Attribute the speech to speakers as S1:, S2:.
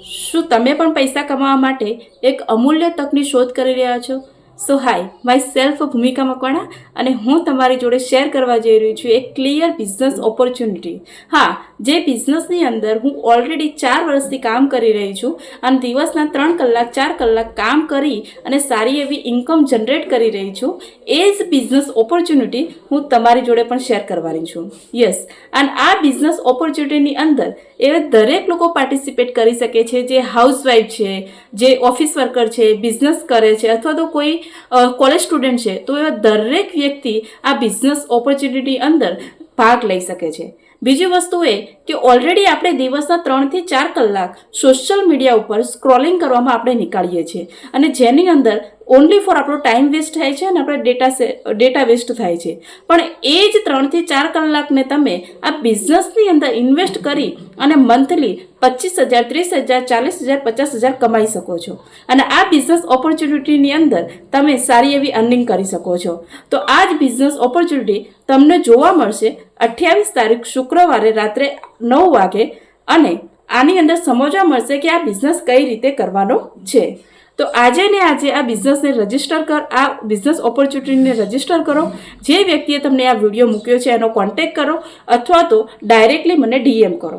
S1: શું તમે પણ પૈસા કમાવા માટે એક અમૂલ્ય તકની શોધ કરી રહ્યા છો? સો હાય માય સેલ્ફ ભૂમિકા મકવાણા અને હું તમારી જોડે શેર કરવા જઈ રહી છું એક ક્લિયર બિઝનેસ ઓપોર્ચ્યુનિટી હા, જે બિઝનેસની અંદર હું ઓલરેડી ચાર વર્ષથી કામ કરી રહી છું અને દિવસના ત્રણ કલાક, ચાર કલાક કામ કરી અને સારી એવી ઇન્કમ જનરેટ કરી રહી છું, એ જ બિઝનેસ ઓપોર્ચ્યુનિટી હું તમારી જોડે પણ શેર કરવાની છું. યસ અને આ બિઝનેસ ઓપોર્ચ્યુનિટીની અંદર એવા દરેક લોકો પાર્ટિસિપેટ કરી શકે છે, જે હાઉસવાઈફ છે, જે ઓફિસ વર્કર છે બિઝનેસ કરે છે, અથવા તો કોઈ કોલેજ સ્ટુડન્ટ છે, તો એવા દરેક વ્યક્તિ આ બિઝનેસ ઓપોર્ચ્યુનિટી અંદર ભાગ લઈ શકે છે. બીજી વસ્તુ એ કે ઓલરેડી આપણે દિવસના ત્રણથી ચાર કલાક સોશિયલ મીડિયા ઉપર સ્ક્રોલિંગ કરવામાં આપણે નીકાળીએ છીએ. અને જેની અંદર ઓનલી ફોર આપણો ટાઈમ વેસ્ટ થાય છે અને આપણે ડેટા ડેટા વેસ્ટ થાય છે. પણ એ જ ત્રણથી ચાર કલાકને તમે આ બિઝનેસની અંદર ઇન્વેસ્ટ કરી અને મંથલી પચીસ હજાર, ત્રીસ હજાર, ચાલીસ હજાર, પચાસ હજાર કમાઈ શકો છો. અને આ બિઝનેસ ઓપોર્ચ્યુનિટીની અંદર તમે સારી એવી અર્નિંગ કરી શકો છો. તો આ જ બિઝનેસ ઓપોર્ચ્યુનિટી તમને જોવા મળશે અઠ્યાવીસ તારીખ શુક્રવારે રાત્રે નવ વાગે અને આની અંદર સમજવા મળશે કે આ બિઝનેસ કઈ રીતે કરવાનો છે. તો આજે ને આજે આ બિઝનેસને રજિસ્ટર કર, આ બિઝનેસ ઓપોર્ચ્યુનિટીને રજિસ્ટર કરો. જે વ્યક્તિએ તમને આ વીડિયો મૂક્યો છે એનો કોન્ટેક્ટ કરો અથવા તો ડાયરેક્ટલી મને ડીએમ કરો.